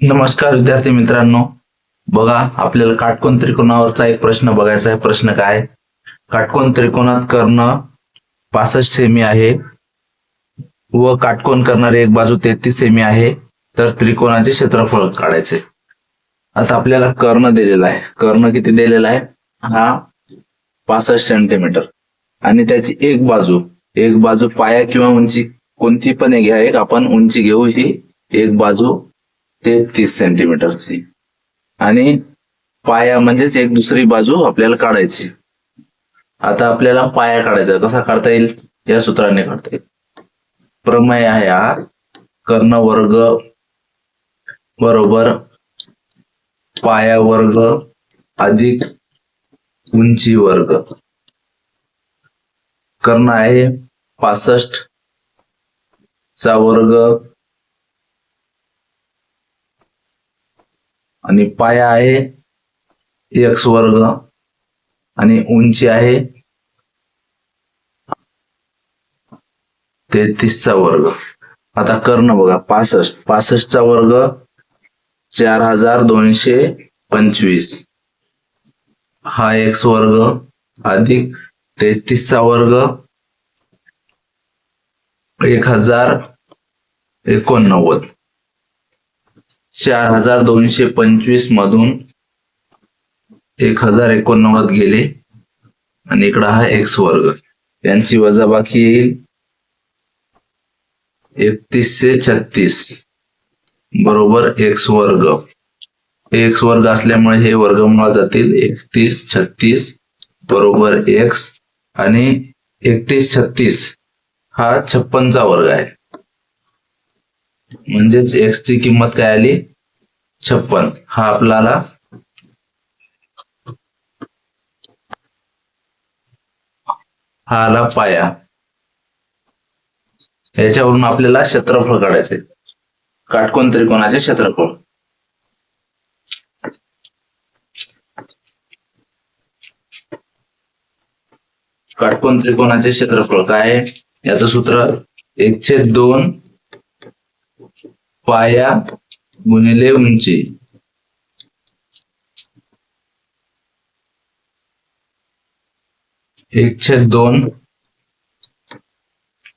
नमस्कार विद्यार्थी मित्रांनो. बघा आपल्याला काटकोन त्रिकोणावरचा एक प्रश्न बघायचा आहे. प्रश्न काय? काटकोन त्रिकोणात कर्ण पासष्ट सेमी आहे. व काटकोन करणारी एक बाजू तेहतीस सेमी आहे. तर त्रिकोणाचे क्षेत्रफळ काढायचे. आता आपल्याला कर्ण दिलेला आहे. कर्ण किती दिलेला आहे? हा पासष्ट सेंटीमीटर आणि त्याची एक बाजू एक बाजू पाया किंवा उंची कोणती पण एक घ्या एक आपण उंची घेऊ ही एक बाजू तेहतीस सेंटीमीटरची आणि पाया म्हणजेच एक दुसरी बाजू आपल्याला काढायची. आता आपल्याला पाया काढायचा कसा काढता येईल? या सूत्राने काढता येईल. प्रमेय आहे हा. कर्ण वर्ग बरोबर पाया वर्ग अधिक उंची वर्ग कर्ण आहे पासष्ट चा वर्ग आणि पाया आहे एक्स वर्ग आणि उंची आहे तेहतीसचा वर्ग. आता कर्ण बघा पासष्ट. पासष्टचा वर्ग चार हजार दोनशे पंचवीस. हा एक्स वर्ग अधिक तेहतीसचा वर्ग एक हजार एकोणनव्वद. चार हजार दोनशे पंचवीस मधून एक हजार एकोणनव्वद गेले. आणि इकडं हा एक्स वर्ग. यांची वजाबाकी येईल एकतीसशे छत्तीस. बरोबर एक्स वर्ग. एक्स वर्ग असल्यामुळे हे वर्गमुळा जातील एकतीस छत्तीस. बरोबर एक्स आणि एकतीस छत्तीस. हा छप्पनचा वर्ग आहे. म्हणजेच एक्स ची किंमत काय आली? छप्पन. हा आपल्याला हा आला पाया. याच्यावरून आपल्याला क्षेत्रफळ काढायचे काटकोन त्रिकोणाचे क्षेत्रफळ. काटकोन त्रिकोणाचे क्षेत्रफळ काय याचं सूत्र एकशे दोन पाया गुणिले उंची. एकशे दोन.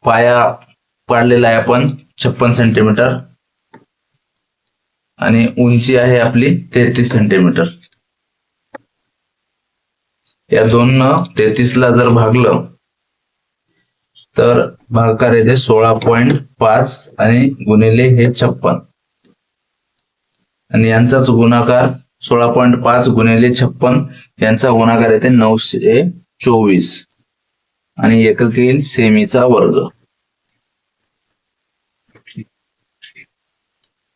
पाया पाडलेला आहे आपण छप्पन सेंटीमीटर आणि उंची आहे आपली तेहतीस सेंटीमीटर या दोन तेहतीस ला जर भागलं तर भागाकार येते सोळा पॉईंट पाच आणि गुणिले हे छप्पन. आणि यांचाच गुणाकार सोळा पॉईंट पाच गुणिले छप्पन यांचा गुणाकार येते नऊशे चोवीस. आणि एकक येईल सेमीचा वर्ग.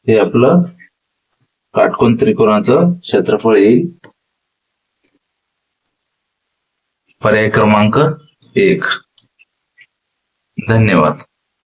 हे आपलं काटकोन त्रिकोणाचं क्षेत्रफळ येईल. पर्याय क्रमांक एक. धन्यवाद.